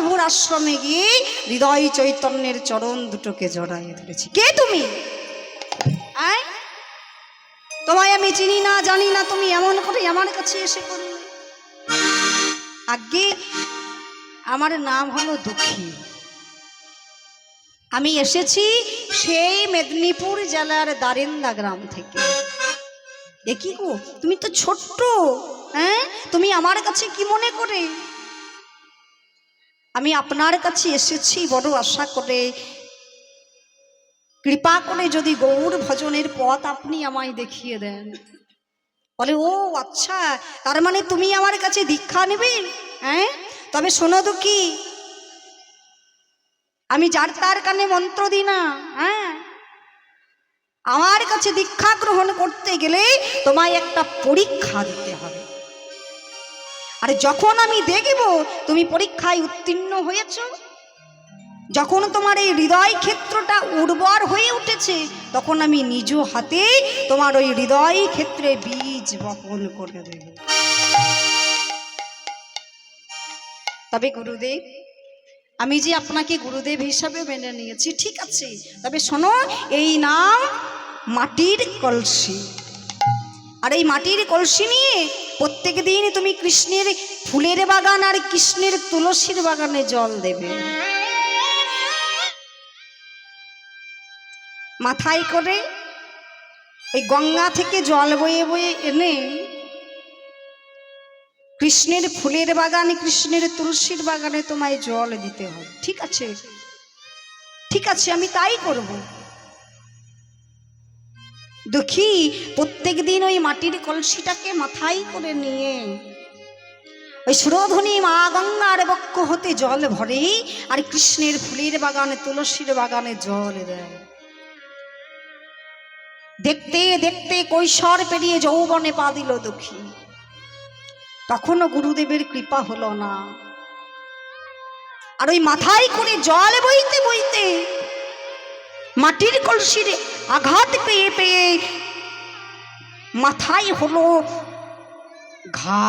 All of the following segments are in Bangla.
প্রভুর আশ্রমে গিয়ে হৃদয় চৈতন্যের চরণ দুটোকে জড়াইয়ে ধরেছি। কে তুমি? তোমায় আমি চিনি না, জানি না, তুমি এমন করে আমার কাছে এসে করলে আগে আমার নাম হলো দুঃখী। আমি এসেছি সেই মেদিনীপুর জেলার দারিন্দা গ্রাম থেকে। কি গো? তুমি তো ছোট্ট হ্যাঁ? তুমি আমার কাছে কি মনে করে? আমি আপনার কাছে এসেছি বড় আশা করে। কৃপা করে যদি গৌর ভজনের পথ আপনি আমায় দেখিয়ে দেন। বলে, ও আচ্ছা তার মানে তুমি আমার কাছে দীক্ষা নেবে? হ্যাঁ? তবে শোনো তো কি? আমি যার তার কানে মন্ত্র দিই না হ্যাঁ? আমার কাছে দীক্ষা গ্রহণ করতে গেলে তোমায় একটা পরীক্ষা দিতে হবে। আর যখন আমি দেখব তুমি পরীক্ষায় উত্তীর্ণ হয়েছ, যখন তোমার এই হৃদয় ক্ষেত্রটা উর্বর হয়ে উঠেছে, তখন আমি নিজ হাতে তোমার ওই হৃদয় ক্ষেত্রে বীজ বপন করে দেব। তবে গুরুদেব, আমি যে আপনাকে গুরুদেব হিসাবে মেনে নিয়েছি, ঠিক আছে, তবে শোনো, এই নাম মাটির কলসি। আর এই মাটির কলসি নিয়ে প্রত্যেক দিন তুমি কৃষ্ণের ফুলের বাগান আর কৃষ্ণের তুলসীর বাগানে জল দেবে। মাথায় করে ওই গঙ্গা থেকে জল বয়ে বয়ে এনে কৃষ্ণের ফুলের বাগানে, কৃষ্ণের তুলসীর বাগানে তোমায় জল দিতে হবে। ঠিক আছে? ঠিক আছে, আমি তাই করব। দুঃখী প্রত্যেক দিন ওই মাটির কলসিটাকে মাথায় করে নিয়ে। ওই সুরধনী মা গঙ্গার বক্ষ হতে জল ভরে আর কৃষ্ণের ফুলের বাগানে, তুলসীর বাগানে জল দেয়। দেখতে দেখতে কৈশোর পেরিয়ে যৌবনে পা দিল দুঃখী। তখনও গুরুদেবের কৃপা হলো না। আর ওই মাথায় করে জল বইতে বইতে মাটির কলসির আঘাত পেয়ে পেয়ে মাথায় হলো ঘা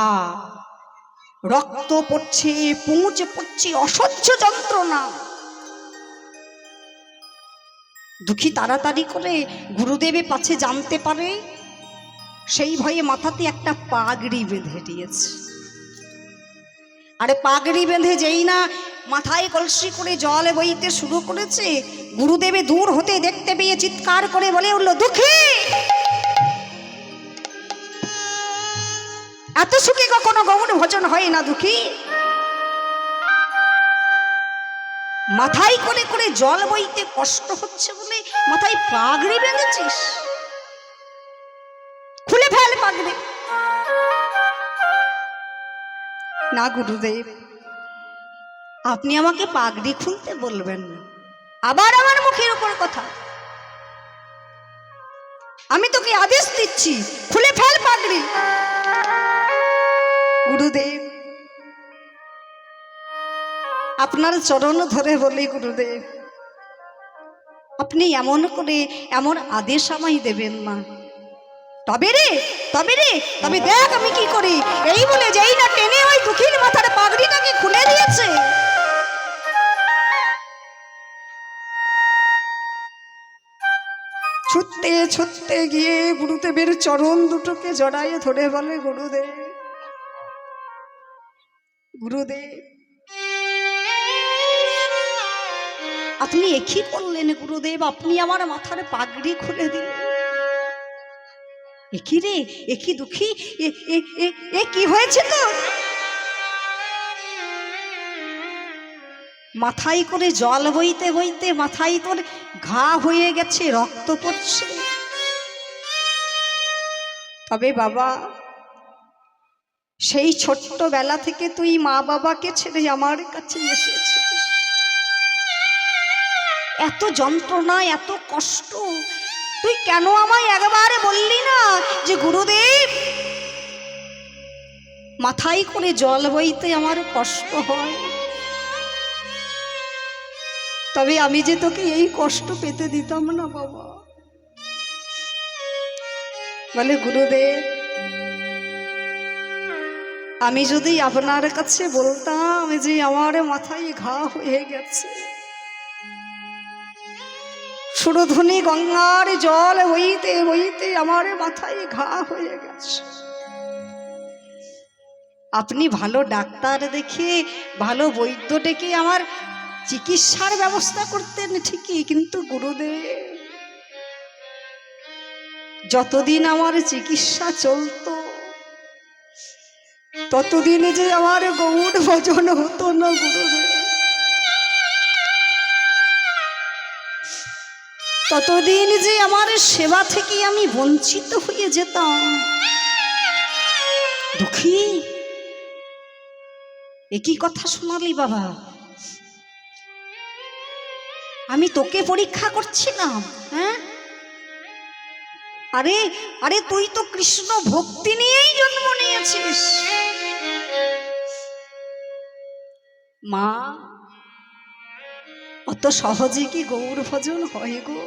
রক্ত পড়ছে পুঁজ পড়ছে অসহ্য যন্ত্রণা দুঃখী তাড়াতাড়ি করে গুরুদেবের পাছে জানতে পারে, সেই ভয়ে মাথাতে একটা পাগড়ি বেঁধে দিয়েছে। আরে পাগড়ি বেঁধে যেই না মাথায় কলসি করে জল বইতে শুরু করেছে। গুরুদেবে দূর হতে দেখতে পেয়ে চিৎকার করে বলে উঠল, দুঃখী! এত সুখে কখনো গৌণ ভোজন হয় না, দুঃখী! মাথায় করে করে জল বইতে কষ্ট হচ্ছে বলে মাথায় পাগড়ি বেঁধেছিস? খুলে ফেল পাগড়ি! না, গুরুদেব। আপনি আমাকে পাগড়ি খুলতে বলবেন না। আবার আমার মুখের উপর কথা। আমি তোকে আদেশ দিচ্ছি, খুলে ফেল পাগড়ি। গুরুদেব, আপনার চরণ ধরে বলি গুরুদেব, আপনি এমন করে এমন আদেশ আমায় দেবেন না। তবে রে তবে রে, তবে দেখ আমি কি করি। এই বলে যেই না টেনে ওই দুঃখীর মাথার পাগড়িটাকে খুলে দিয়েছে। ছুটতে ছুটতে গিয়ে গুরুদেবের চরণ দুটোকে জড়াইয়ে ধরে বলে, গুরুদেব গুরুদেব, আপনি একই করলেন গুরুদেব, আপনি আমার মাথার পাগড়ি খুলে দিলেন একই রে একই দুঃখী, এ- কি হয়েছে তো মাথায় করে জল বইতে বইতে মাথায় তোর ঘা হয়ে গেছে, রক্ত পড়ছে। তবে বাবা, সেই ছোট্টবেলা থেকে তুই মা বাবাকে ছেড়ে আমার কাছে এসেছিস। এত যন্ত্রণা, এত কষ্ট, তুই কেন আমায় একবারে বললি না যে, গুরুদেব, মাথায় করে জল বইতে আমার কষ্ট হয়? তবে আমি যে তোকে এই কষ্ট পেতে দিতাম না, বাবা। বলে, গুরুদেব, আমি যদি আপনার কাছে বলতাম যে আমার মাথায় ঘা হয়ে গেছে সুরধুনি গঙ্গার জল বইতে বইতে আমার মাথায় ঘা হয়ে গেছে। আপনি ভালো ডাক্তার দেখে, ভালো বৈদ্য ডেকে আমার চিকিৎসার ব্যবস্থা করতেন ঠিকই, কিন্তু গুরুদেব, যতদিন আমার চিকিৎসা চলতো, ততদিন যে আমার গৌড় ভজন হতো না গুরুদেব। ততদিন যে আমার সেবা থেকে আমি বঞ্চিত হয়ে যেতাম। দুঃখী একই কথা শোনালি বাবা? আমি তোকে পরীক্ষা করছিলাম হ্যাঁ? আরে আরে তুই তো কৃষ্ণ ভক্তি নিয়েই জন্ম নিয়েছিস। মা, অত সহজে কি গৌর ভজন হয় গো?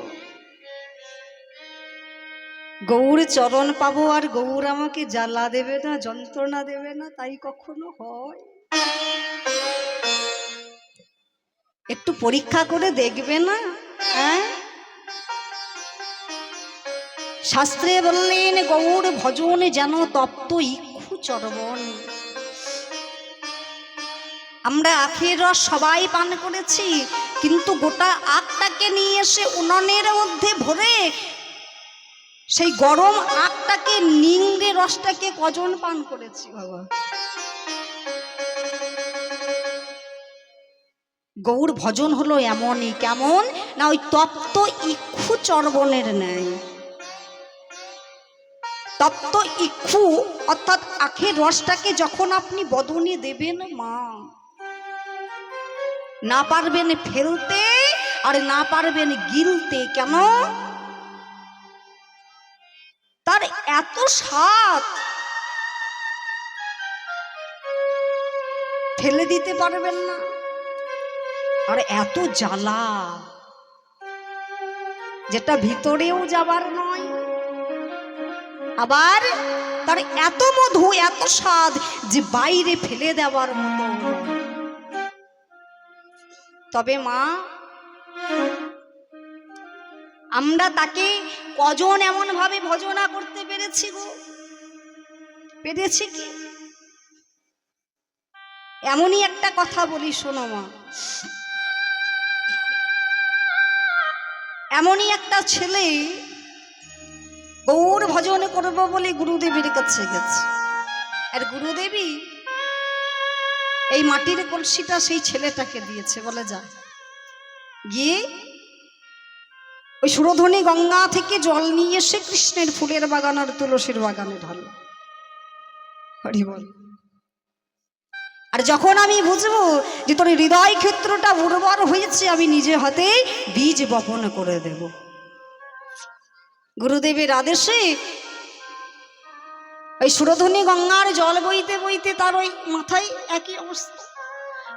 গৌর চরণ পাবো আর গৌর আমাকে জ্বালা দেবে না, যন্ত্রণা দেবে না, তাই কখনো হয়? একটু পরীক্ষা করে দেখবে না? হ্যাঁ? শাস্ত্রে বললেন, গৌর ভজন যেন তপ্ত ইক্ষু চরবণ আমরা আখের রস সবাই পান করেছি, কিন্তু গোটা আখটাকে নিয়ে এসে উননের মধ্যে ভরে সেই গরম আখটাকে নিংড়ে রসটাকে কজন পান করেছি, বাবা? গৌর ভজন হলো এমনই, কেমন? না, ওই তপ্ত ইক্ষু চর্বণের ন্যায়। তপ্ত ইক্ষু, অর্থাৎ আখের রসটাকে যখন আপনি বদনে দেবেন মা, না পারবেন ফেলতে আর না পারবেন গিলতে কেন তার এত স্বাদ। ফেলে দিতে পারবেন না। আর এত জ্বালা। যেটা ভিতরেও যাবার নয়, আবার তার এত মধু, এত স্বাদ যে বাইরে ফেলে দেওয়ার মতো। তবে মা, আমরা তাকে কজন এমন ভাবে ভজনা করতে পেরেছি গো? পেরেছি কি? এমনই একটা কথা বলি, শোনো মা। এমনই একটা ছেলে গৌর ভজন করব বলে গুরুদেবীর কাছে গেছে। আর গুরুদেবী এই মাটির কলসিটা সেই ছেলেটাকে দিয়েছে, বলে যা। গিয়ে ওই সুরধ্বনি গঙ্গা থেকে জল নিয়ে এসে কৃষ্ণের ফুলের বাগান আর তুলসীর বাগানে ঢাল হরি বল আর যখন আমি বুঝব যে তোর হৃদয় ক্ষেত্রটা উর্বর হয়েছে, আমি নিজে হাতে বীজ বপন করে দেব। গুরুদেবের আদেশে ওই সুরধ্বনি গঙ্গার জল বইতে বইতে তার ওই মাথায় একই অবস্থা।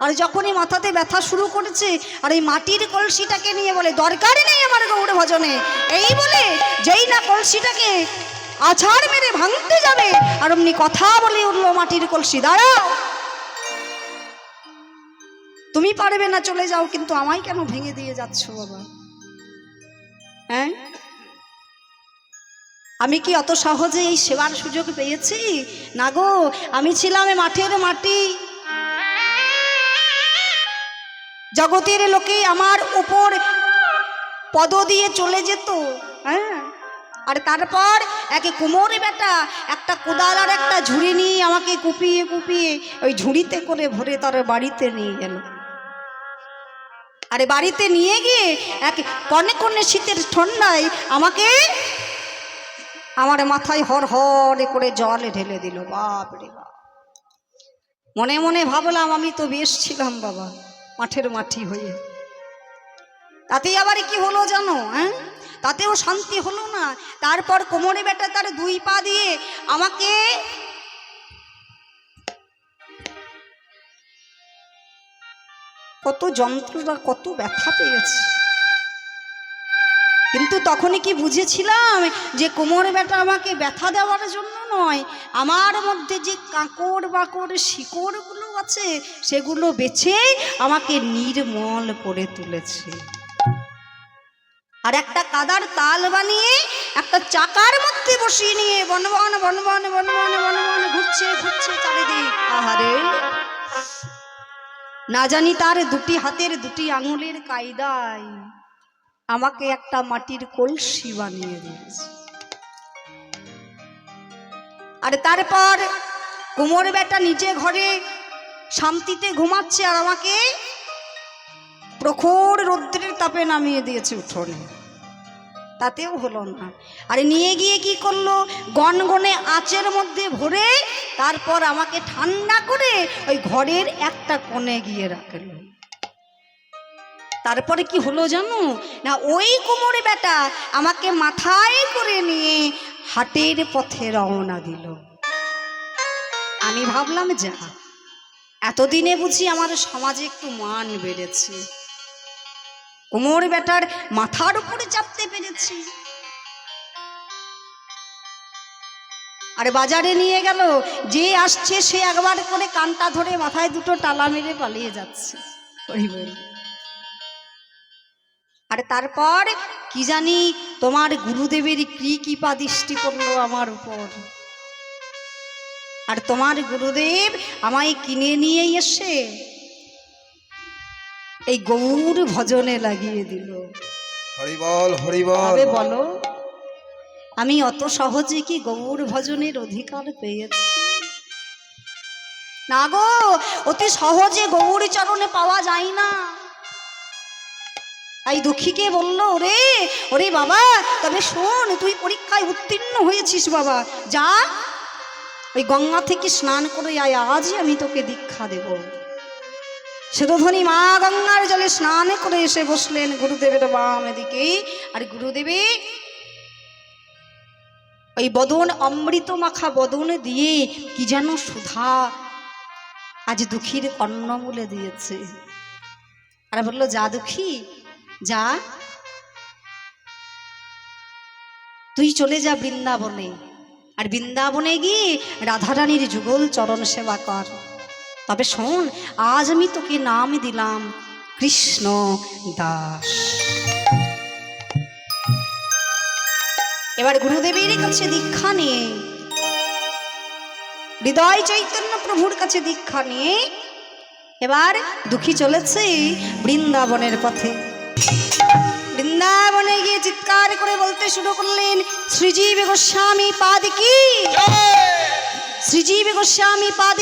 আর যখনই মাথাতে ব্যথা শুরু করেছে, আর এই মাটির কলসিটাকে নিয়ে বলে, দরকারই নেই আমার গৌড় ভজনে। এই বলে, যেই না কলসিটাকে আছাড় মেরে ভাঙতে যাবে, আর অমনি কথা বলে উঠল মাটির কলসি, দাঁড়াও। তুমি পারবে না চলে যাও, কিন্তু আমায় কেন ভেঙে দিয়ে যাচ্ছ বাবা? হ্যাঁ? আমি কি অত সহজে এই সেবার সুযোগ পেয়েছি? না গো, আমি ছিলাম মাঠের মাটি। জগতের লোকে আমার উপর পদ দিয়ে চলে যেত হ্যাঁ? আর তারপর একে কুমোর বেটা, একটা কোদাল আর একটা ঝুড়ি নিয়ে আমাকে কুপিয়ে কুপিয়ে ওই ঝুড়িতে করে ভরে তার বাড়িতে নিয়ে গেল। আরে বাড়িতে নিয়ে গিয়ে এক কনে কনে শীতের ঠান্ডায় আমাকে আমার মাথায় হর হরে করে জল ঢেলে দিল। বাপ রে মনে মনে ভাবলাম আমি তো বেশ ছিলাম বাবা, মাঠের মাটি হয়ে। তাতেই আবার কি হলো জানো হ্যাঁ? তাতেও শান্তি হলো না। তারপর কোমরে বেটা তার দুই পা দিয়ে আমাকে কত যন্ত্রণা, কত ব্যথা পেয়েছে। কিন্তু তখনই কি বুঝেছিলাম যে কোমর ব্যথা আমাকে ব্যথা দেওয়ার জন্য নয়, আমার মধ্যে যে কাঁকড় বাকড় শিকড়গুলো আছে, সেগুলো বেছে আমাকে নির্মল করে তুলেছে। আর একটা কাদার তাল বানিয়ে, একটা চাকার মধ্যে বসিয়ে নিয়ে বনবন বনবন বনবন বনবন ঘুরছে ঘুরছে চারিদিক। আহারে! না জানি তার দুটি হাতের দুটি আঙুলের কায়দায় আমাকে একটা মাটির কলসি বানিয়ে দিয়েছে। আর তারপর কোমর বেটা নিজে ঘরে শান্তিতে ঘুমাচ্ছে আর আমাকে প্রখর রৌদ্রের তাপে নামিয়ে দিয়েছে উঠোনে। তাতেও হলো না। আর নিয়ে গিয়ে কি করল? গনগনে আঁচের মধ্যে ভরে তারপর আমাকে ঠান্ডা করে ওই ঘরের একটা কোণে গিয়ে রাখল। তারপরে কি হলো জানো? না, ওই কোমরে বেটা আমাকে মাথায় করে নিয়ে হাটের পথে রওনা দিল। আমি ভাবলাম, যা, এতদিনে বুঝি আমার সমাজে একটু মান বেড়েছে। কোমর বেটার মাথার উপরে চাপতে পেরেছি। আর বাজারে নিয়ে গেল, যে আসছে সে একবার করে কানটা ধরে মাথায় দুটো টালা মেরে পালিয়ে যাচ্ছে। আর তারপর কি জানি তোমার গুরুদেবের কি কৃপা দৃষ্টি পড়ল আমার উপর। আর তোমার গুরুদেব আমায় কিনে নিয়ে এসে এই গৌর ভজনে লাগিয়ে দিল। হরিবল হরিবল বলো। আমি অত সহজে কি গৌর ভজনের অধিকার পেয়েছি না গো অতি সহজে গৌর চরণে পাওয়া যায় না। তাই দুঃখীকে বলল ওরে ওরে বাবা তবে শোন তুই পরীক্ষায় উত্তীর্ণ হয়েছিস বাবা যা। ওই গঙ্গা থেকে স্নান করে আয় আজই আমি তোকে দীক্ষা দেব। সুরধ্বনি মা গঙ্গার জলে স্নান করে এসে বসলেন গুরুদেবের বাম এদিকে আর গুরুদেবে ওই বদন অমৃত মাখা বদন দিয়ে কি যেন সুধা আজ দুঃখীর কর্ণমূলে দিয়েছে। আর বলল, যা দুঃখী, যা। তুই চলে যা বৃন্দাবনে। আর বৃন্দাবনে গিয়ে রাধারানীর যুগল চরণ সেবা কর। তবে শোন আজ আমি তোকে নাম দিলাম কৃষ্ণ দাস। এবার গুরুদেবের কাছে দীক্ষা নিয়ে হৃদয় চৈতন্য প্রভুর কাছে দীক্ষা নিয়ে এবার দুঃখী চলেছে বৃন্দাবনের পথে। বৃন্দাবনে গিয়ে চিৎকার করে বলতে শুরু করলেন শ্রীজীব গোস্বামী পাদ কি? শ্রীজীব গোস্বামী পাদ